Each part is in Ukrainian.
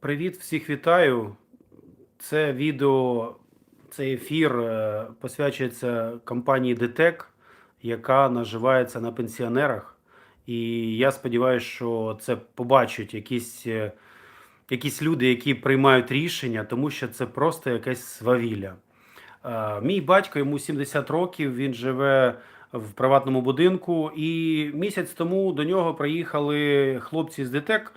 Привіт, всіх вітаю. Це відео, цей ефір е, посвячується компанії ДТЕК, яка наживається на пенсіонерах. І я сподіваюся, що це побачать якісь, е, якісь люди, які приймають рішення, тому що це просто якесь свавілля. Е, Мій батько йому 70 років, він живе в приватному будинку, і місяць тому до нього приїхали хлопці з ДТЕК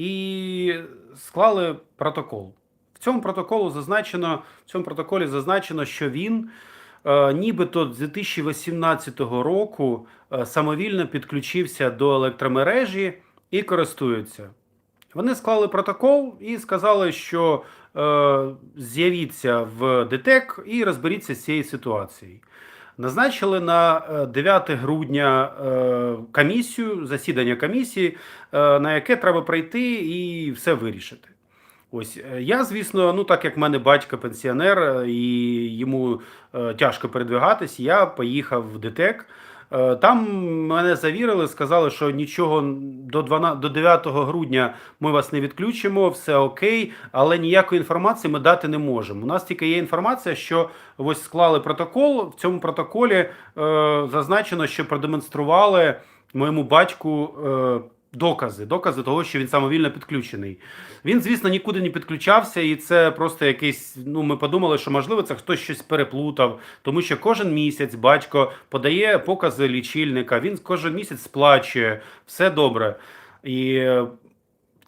і склали протокол. В цьому протоколу зазначено, в цьому протоколі зазначено, що він е, нібито з 2018 року е, самовільно підключився до електромережі і користується. Вони склали протокол і сказали, що е, з'явіться в ДТЕК і розберіться з цією ситуацією. Назначили на е, 9 грудня е, комісію, засідання комісії, е, на яке треба прийти і все вирішити. Ось е, я, звісно, ну так як в мене батько пенсіонер е, і йому е, тяжко передвигатись, я поїхав в ДТЕК. Е, Там мене завірили, сказали, що нічого до 12, до 9 грудня ми вас не відключимо, все окей, але ніякої інформації ми дати не можемо. У нас тільки є інформація, що ось склали протокол. В цьому протоколі е, зазначено, що продемонстрували моєму батьку. Е, Докази, докази того, що він самовільно підключений. Він, звісно, нікуди не підключався, і це просто якийсь. Ну, ми подумали, що можливо це хтось щось переплутав, тому що кожен місяць батько подає покази лічильника, він кожен місяць сплачує, все добре. І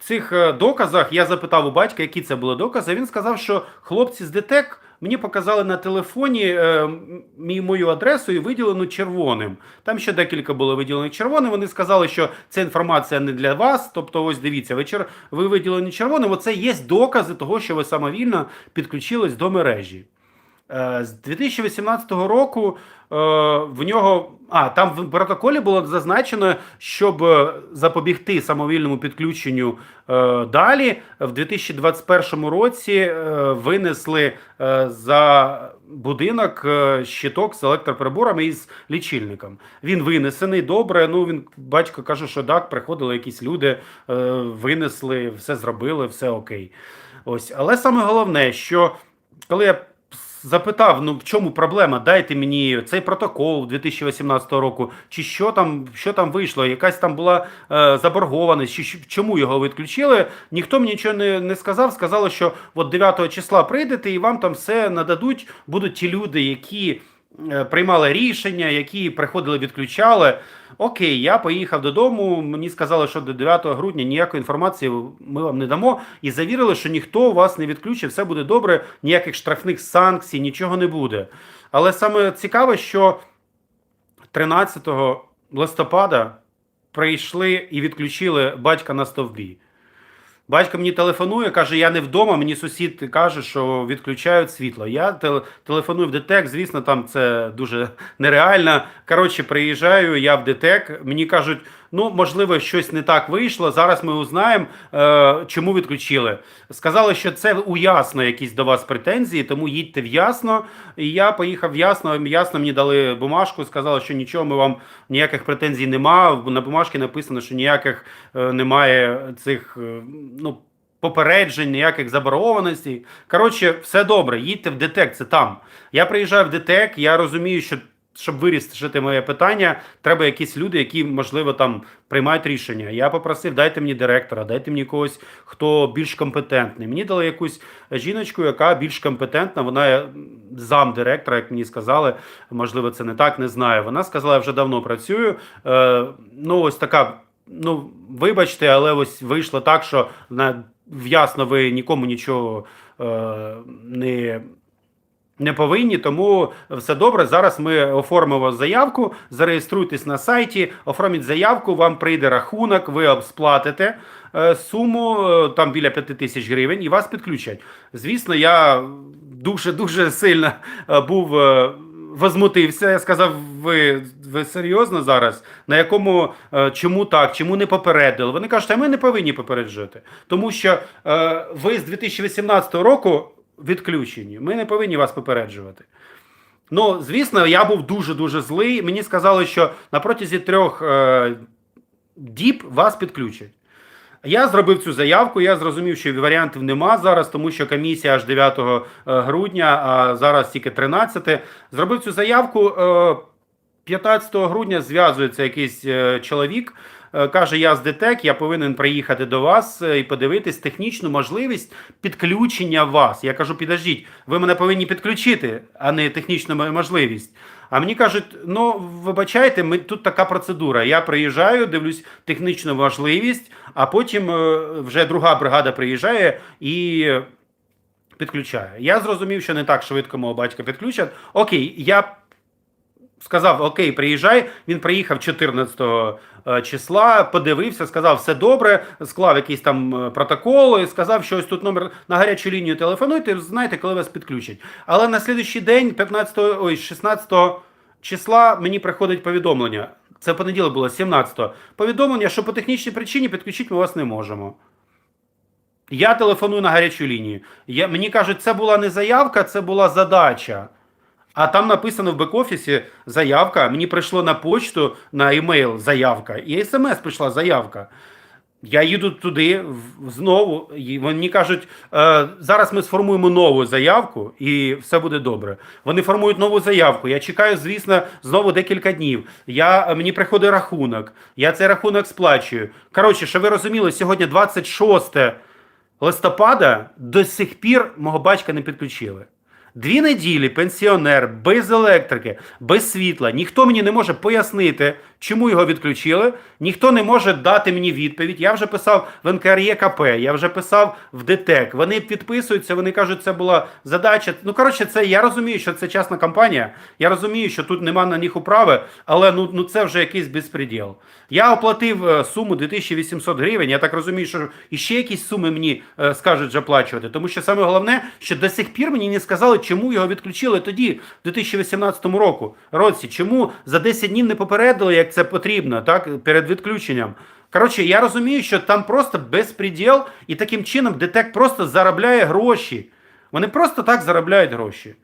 цих е, доказах я запитав у батька, які це були докази. Він сказав, що хлопці з ДТЕК мені показали на телефоні е, мою адресу і виділену червоним. Там ще декілька було виділено червоним. Вони сказали, що ця інформація не для вас. Тобто, ось дивіться, ви, чер... ви виділені червоним. Оце є докази того, що ви самовільно підключились до мережі. Е, З 2018 року е, в нього. А, там в протоколі було зазначено, щоб е, запобігти самовільному підключенню далі, в 2021 році винесли за будинок щиток з електроприборами і з лічильником. Він винесений добре. Ну він батько каже, що так, приходили якісь люди, винесли, все зробили, все окей. Ось, але саме головне, що коли я запитав, ну в чому проблема? Дайте мені цей протокол 2018 року, чи що там, що там вийшло? Якась там була е, заборгованість, чи чому його відключили? Ніхто мені нічого не, не сказав. Сказали, що от 9 числа прийдете і вам там все нададуть. Будуть ті люди, які приймали рішення, які приходили, відключали. Окей, я поїхав додому. Мені сказали, що до 9 грудня ніякої інформації ми вам не дамо. І завірили, що ніхто вас не відключить, все буде добре, ніяких штрафних санкцій, нічого не буде. Але саме цікаве, що 13 листопада прийшли і відключили батька на стовбі. Батько мені телефонує, каже, я не вдома. Мені сусід каже, що відключають світло. Я теле- телефоную в ДТЕК, звісно, там це дуже нереально. Коротше, приїжджаю я в ДТЕК. Мені кажуть, ну можливо, щось не так вийшло. Зараз ми узнаємо, е, чому відключили. Сказали, що це у ясно якісь до вас претензії, тому їдьте в ясно. І я поїхав в ясно. Ясно мені дали бумажку, сказали, що нічого, ми вам ніяких претензій нема. На бумажці написано, що ніяких е, немає цих е, ну, попереджень, ніяких заборгованостей. Коротше, все добре, їдьте в ДТЕК, це там. Я приїжджаю в ДТЕК, я розумію, що. Щоб вирішити моє питання, треба якісь люди, які, можливо, там приймають рішення. Я попросив, дайте мені директора, дайте мені когось, хто більш компетентний. Мені дали якусь жіночку, яка більш компетентна. Вона зам директора, як мені сказали. Можливо, це не так, не знаю. Вона сказала, я вже давно працюю. Е, ну, ось така. Ну, вибачте, але ось вийшло так, що на в'ясно ви нікому нічого е, не. Не повинні, тому все добре. Зараз ми оформимо заявку. Зареєструйтесь на сайті, оформіть заявку. Вам прийде рахунок, ви сплатите е, суму е, там біля 5 тисяч гривень і вас підключать. Звісно, я дуже дуже сильно е, був возмутився. Я сказав, ви, ви серйозно зараз? На якому чому так, чому не попередили? Вони кажуть, а ми не повинні попереджати, тому що е, ви з 2018 року відключені. Ми не повинні вас попереджувати. Ну, звісно, я був дуже-дуже злий. Мені сказали, що на протязі трьох е, діб вас підключать. Я зробив цю заявку. Я зрозумів, що варіантів нема зараз, тому що комісія аж 9 грудня, а зараз тільки 13. Зробив цю заявку. е, 15 грудня зв'язується якийсь е, чоловік. Е, Каже, я з ДТЕК, я повинен приїхати до вас е, і подивитись технічну можливість підключення вас. Я кажу, підождіть, ви мене повинні підключити, а не технічну можливість. А мені кажуть, ну вибачайте, ми тут така процедура. Я приїжджаю, дивлюсь технічну можливість, а потім е, вже друга бригада приїжджає і підключає. Я зрозумів, що не так швидко мого батька підключать. Окей, я сказав: Окей, приїжджай. Він приїхав 14 е, числа, подивився, сказав, все добре, склав якийсь там е, протокол і сказав, що ось тут номер на гарячу лінію телефонуйте, знаєте, коли вас підключать. Але на слідуючий день, 15, ой, 16 числа, мені приходить повідомлення. Це понеділок було 17-го. Повідомлення, що по технічній причині підключити ми вас не можемо. Я телефоную на гарячу лінію. Я, мені кажуть, це була не заявка, це була задача. А там написано в бек-офісі заявка. Мені прийшло на почту, на емейл заявка, і смс прийшла заявка. Я їду туди знову, і вони кажуть, е, зараз ми сформуємо нову заявку, і все буде добре. Вони формують нову заявку. Я чекаю, звісно, знову декілька днів. Я, мені приходить рахунок, я цей рахунок сплачую. Коротше, що ви розуміли, сьогодні 26 листопада до сих пір мого батька не підключили. Дві неділі пенсіонер без електрики, без світла. Ніхто мені не може пояснити, чому його відключили. Ніхто не може дати мені відповідь. Я вже писав в НКРЄКП, я вже писав в ДТЕК. Вони підписуються, вони кажуть, це була задача. Ну коротше, це я розумію, що це частна компанія. Я розумію, що тут нема на них управи, але ну, ну це вже якийсь безпреділ. Я оплатив е, суму 2800 гривень. Я так розумію, що іще якісь суми мені е, скажуть оплачувати. Тому що саме головне, що до сих пір мені не сказали, чому його відключили тоді, в 2018 року, році. Чому за 10 днів не попередили, як це потрібно, так, перед відключенням. Коротше, я розумію, що там просто безпреділ, і таким чином ДТЕК просто заробляє гроші. Вони просто так заробляють гроші.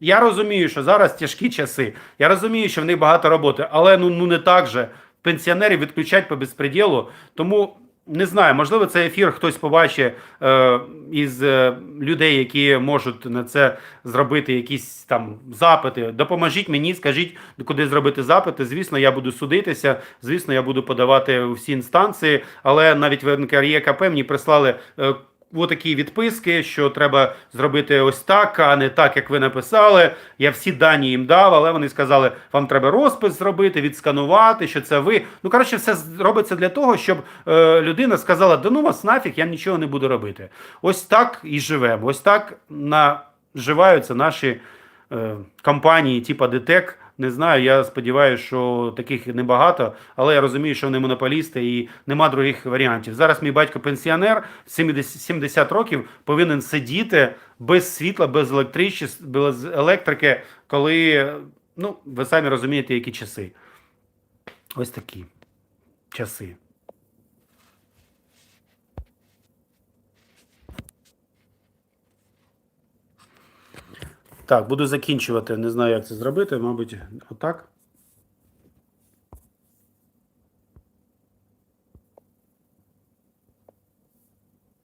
Я розумію, що зараз тяжкі часи. Я розумію, що в них багато роботи, але ну, ну не так же. Пенсіонерів відключать по безпреділу. Тому не знаю, можливо, цей ефір хтось побачить е, із е, людей, які можуть на це зробити якісь там запити. Допоможіть мені, скажіть, куди зробити запити. Звісно, я буду судитися. Звісно, я буду подавати у всі інстанції, але навіть в НКРЄКП мені прислали. Е, Отакі відписки, що треба зробити ось так, а не так, як ви написали. Я всі дані їм дав, але вони сказали, вам треба розпис зробити, відсканувати, що це ви. Ну, коротше, все робиться для того, щоб е, людина сказала: да ну вас нафіг, я нічого не буду робити. Ось так і живемо. Ось так наживаються наші е, компанії, типу ДТЕК. Не знаю, я сподіваюся, що таких небагато, але я розумію, що вони монополісти і нема других варіантів. Зараз мій батько пенсіонер, 70, 70 років, повинен сидіти без світла, без електричі, без електрики, коли, ну, ви самі розумієте, які часи. Ось такі часи. Так, буду закінчувати. Не знаю, як це зробити. Мабуть, отак.